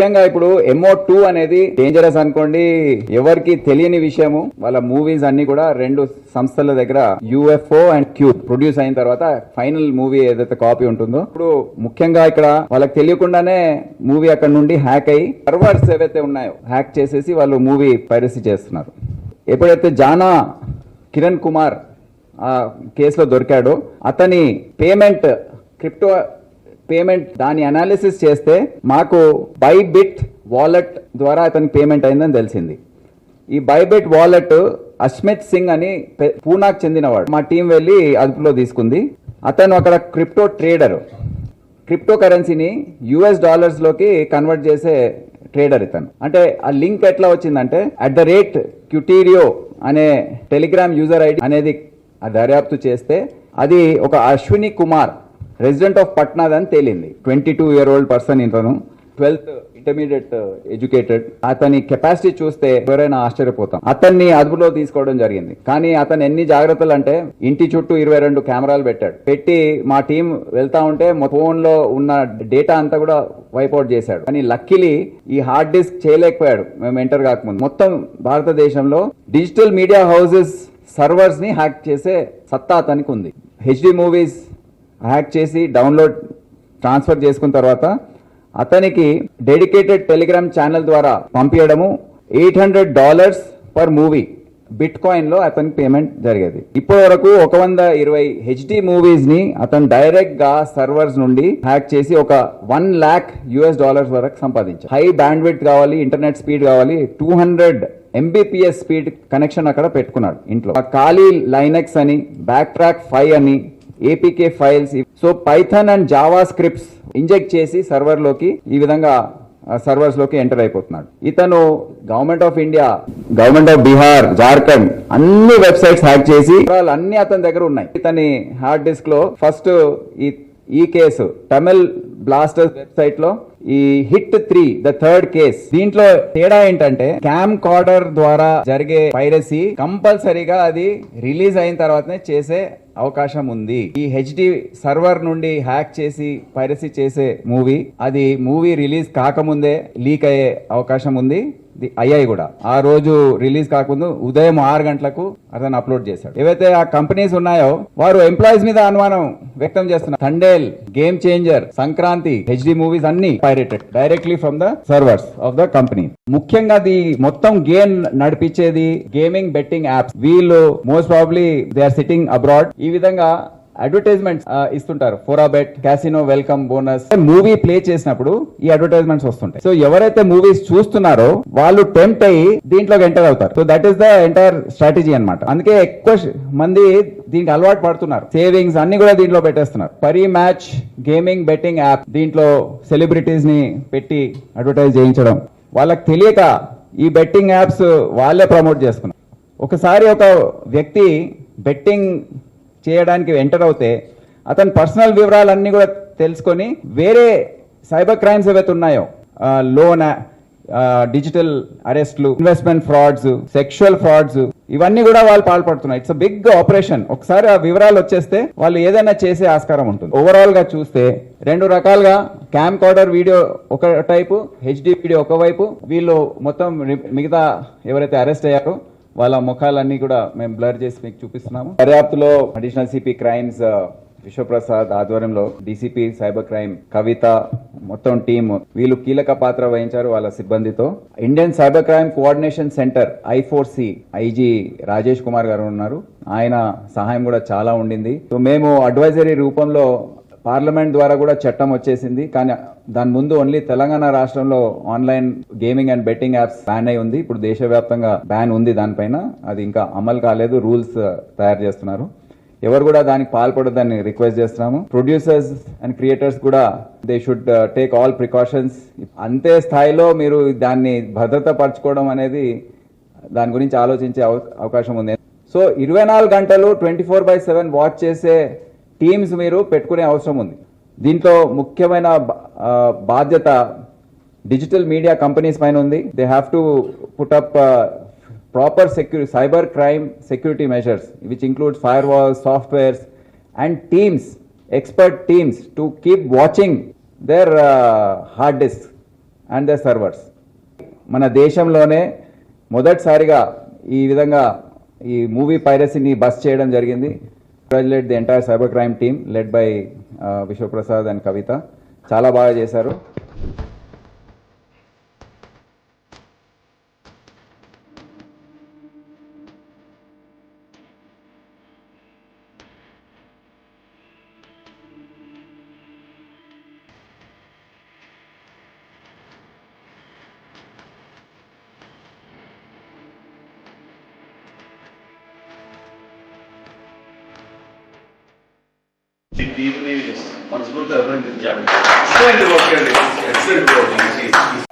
ముఖ్యంగా ఇప్పుడు MO two అనేది డేంజరస్ అనుకోండి. ఎవరికి తెలియని విషయము వాళ్ళ మూవీస్ అన్ని కూడా రెండు సంస్థల దగ్గర యుఎఫ్ఓ అండ్ క్యూబ్ ప్రొడ్యూస్ అయిన తర్వాత ఫైనల్ మూవీ ఏదైతే కాపీ ఉంటుందో ఇప్పుడు ముఖ్యంగా ఇక్కడ వాళ్ళకి తెలియకుండానే మూవీ అక్కడ నుండి హ్యాక్ అయ్యి సర్వర్స్ ఏవైతే ఉన్నాయో హ్యాక్ చేసేసి వాళ్ళు మూవీ పైరసీ చేస్తున్నారు. ఎప్పుడైతే జానా కిరణ్ కుమార్ ఆ కేసులో దొరికాడో అతని పేమెంట్ క్రిప్టో పేమెంట్ దాని అనాలిసిస్ చేస్తే మాకు బైబిట్ వాలెట్ ద్వారా అతనికి పేమెంట్ అయిందని తెలిసింది. ఈ బైబిట్ వాలెట్ అస్మిత్ సింగ్ అని పూనాకు చెందినవాడు. మా టీం వెళ్ళి అదుపులో తీసుకుంది. అతను అక్కడ క్రిప్టో ట్రేడర్ క్రిప్టో కరెన్సీని యుఎస్ డాలర్స్లోకి కన్వర్ట్ చేసే ట్రేడర్ ఇతను. అంటే ఆ లింక్ ఎట్లా వచ్చిందంటే అట్ ద రేట్ క్యూటీరియో అనే టెలిగ్రామ్ యూజర్ ఐడి అనేది దర్యాప్తు చేస్తే అది ఒక అశ్విని కుమార్ రెసిడెంట్ ఆఫ్ పట్నాది అని తేలింది. Twenty two year old person ఇతను. ట్వెల్త్ ఇంటర్మీడియట్ ఎడ్యుకేటెడ్ అతని కెపాసిటీ చూస్తే ఎవరైనా ఆశ్చర్యపోతాం. అతన్ని అదుపులో తీసుకోవడం జరిగింది. కానీ అతను ఎన్ని జాగ్రత్తలు అంటే ఇంటి చుట్టూ ఇరవై రెండు కెమెరాలు పెట్టాడు. పెట్టి మా టీం వెళ్తా ఉంటే ఫోన్లో ఉన్న డేటా అంతా కూడా వైపౌట్ చేశాడు. కానీ లక్కీలీ ఈ హార్డ్ డిస్క్ చేయలేకపోయాడు. మేము ఎంటర్ కాకముందు. మొత్తం భారతదేశంలో డిజిటల్ మీడియా హౌసెస్ సర్వర్స్ని హ్యాక్ చేసే సత్తా అతనికి ఉంది. హెచ్డి మూవీస్ హ్యాక్ చేసి డౌన్లోడ్ ట్రాన్స్ఫర్ చేసుకున్న తర్వాత అతనికి డెడికేటెడ్ టెలిగ్రామ్ ఛానల్ ద్వారా పంపించడము eight hundred dollars per movie. Bit కాయిన్లో అతనికి పేమెంట్ జరిగేది. ఇప్పటి వరకు ఒక వంద ఇరవై హెచ్డి మూవీస్ని అతను డైరెక్ట్గా సర్వర్స్ నుండి హ్యాక్ చేసి ఒక వన్ ల్యాక్ యుఎస్ డాలర్స్ వరకు సంపాదించారు హై బ్యాండ్ విడ్త్ కావాలి ఇంటర్నెట్ స్పీడ్ కావాలి two hundred Mbps speed connection అక్కడ పెట్టుకున్నాడు ఇంట్లో. ఖాళీ లైనెక్స్ అని బ్యాక్ ట్రాక్ ఫైవ్ అని APK files so Python and Java scripts inject చేసి సర్వర్లోకి ఈ విధంగా సర్వర్స్లోకి ఎంటర్ అయిపోతున్నాడు. ఇతను government of India government of Bihar Jharkhand అన్ని వెబ్సైట్స్ హ్యాక్ చేసి అన్ని అతని దగ్గర ఉన్నాయి. ఇతని హార్డ్ డిస్క్లో ఫస్ట్ ఈ ఈ కేసు తమిళ్ బ్లాస్టర్స్ వెబ్సైట్లో ఈ hit three the third case. దీంట్లో తేడా ఏంటంటే క్యామ్ కార్డర్ ద్వారా జరిగే పైరసీ కంపల్సరీగా అది రిలీజ్ అయిన తర్వాతనే చేసే అవకాశం ఉంది. ఈ హెచ్డి సర్వర్ నుండి హ్యాక్ చేసి పైరసీ చేసే మూవీ అది మూవీ రిలీజ్ కాకముందే లీక్ అయ్యే అవకాశం ఉంది. అయ్యాయి కూడా. ఆ రోజు రిలీజ్ కాకుండా ఉదయం ఆరు గంటలకు అతను అప్లోడ్ చేశాడు. ఏవైతే ఆ కంపెనీస్ ఉన్నాయో వారు ఎంప్లాయీస్ మీద అనుమానం వ్యక్తం చేస్తున్నారు Thandel game changer Sankranti HD movies అన్ని pirated directly from the servers of the company. ముఖ్యంగా ది మొత్తం గేమ్ నడిపించేది గేమింగ్ బెట్టింగ్ యాప్స్. వీళ్ళు most probably they are sitting abroad. ఈ విధంగా అడ్వర్టైజ్మెంట్స్ uh, ఇస్తుంటారు. Forabet casino welcome bonus movie play చేసినప్పుడు ఈ అడ్వర్టైజ్మెంట్స్ వస్తుంటాయి. సో ఎవరైతే మూవీస్ చూస్తున్నారో వాళ్ళు టెంప్ట్ అయ్యి దీంట్లోకి ఎంటర్ అవుతారు. So that is the entire strategy అనమాట అందుకే ఎక్కువ మంది దీనికి అలవాటు పడుతున్నారు. సేవింగ్స్ అన్ని కూడా దీంట్లో పెట్టేస్తున్నారు. Parimatch gaming betting app దీంట్లో సెలబ్రిటీస్ని పెట్టి అడ్వర్టైజ్ చేయించడం. వాళ్ళకి తెలియక ఈ బెట్టింగ్ యాప్స్ వాళ్ళే ప్రమోట్ చేసుకున్నారు. ఒకసారి ఒక వ్యక్తి బెట్టింగ్ చేయడానికి ఎంటర్ అవుతే అతని పర్సనల్ వివరాలన్నీ కూడా తెలుసుకొని వేరే సైబర్ క్రైమ్స్ ఏవైతే ఉన్నాయో లోన్ డిజిటల్ అరెస్ట్లు ఇన్వెస్ట్మెంట్ ఫ్రాడ్స్ సెక్షువల్ ఫ్రాడ్స్ ఇవన్నీ కూడా వాళ్ళు పాల్పడుతున్నాయి. ఇట్స్ బిగ్ ఆపరేషన్ ఒకసారి ఆ వివరాలు వచ్చేస్తే వాళ్ళు ఏదైనా చేసే ఆస్కారం ఉంటుంది. ఓవరాల్గా చూస్తే రెండు రకాలుగా క్యామ్ కార్డర్ వీడియో ఒక టైపు హెచ్డి వీడియో ఒకవైపు వీళ్ళు మొత్తం మిగతా ఎవరైతే అరెస్ట్ అయ్యారో వాళ్ళ ముఖాలన్నీ కూడా మేము బ్లర్ చేసి మీకు చూపిస్తున్నాము. దర్యాప్తులో అడిషనల్ సిపి క్రైమ్స్ విశ్వప్రసాద్ ఆధ్వర్యంలో డీసీపీ సైబర్ క్రైమ్ కవిత మొత్తం టీం వీళ్ళు కీలక పాత్ర వహించారు వాళ్ళ సిబ్బందితో. Indian cyber crime coordination centre ఐఫోర్సి IG Rajesh Kumar గారు ఉన్నారు. ఆయన సహాయం కూడా చాలా ఉండింది. సో మేము అడ్వైజరీ రూపంలో పార్లమెంట్ ద్వారా కూడా చట్టం వచ్చేసింది. కానీ దాని ముందు ఓన్లీ తెలంగాణ రాష్ట్రంలో online gaming and betting apps ban అయి ఉంది. ఇప్పుడు దేశవ్యాప్తంగా బ్యాన్ ఉంది దానిపైన. అది ఇంకా అమలు కాలేదు. రూల్స్ uh, తయారు చేస్తున్నారు. ఎవరు కూడా దానికి పాల్పడదని రిక్వెస్ట్ చేస్తున్నాము. ప్రొడ్యూసర్స్ అండ్ క్రియేటర్స్ కూడా they should take all precautions అంతే స్థాయిలో మీరు దాన్ని భద్రత పరచుకోవడం అనేది దాని గురించి ఆలోచించే అవ- అవకాశం ఉంది. సో ఇరవై నాలుగు గంటలు twenty four by seven watch చేసే టీమ్స్ మీరు పెట్టుకునే అవసరం ఉంది. దీంట్లో ముఖ్యమైన బాధ్యత డిజిటల్ మీడియా కంపెనీస్ పైన ఉంది. They have to put up proper security cyber crime security measures which includes firewalls softwares and teams expert teams to keep watching their hard disk and their servers మన దేశంలోనే మొదటిసారిగా ఈ విధంగా ఈ movie పైరసీని bust చేయడం జరిగింది. Congratulate the entire cyber crime team led by Vishwaprasad and Kavitha చాలా బాగా చేశారు. Even even is. Once work. Work.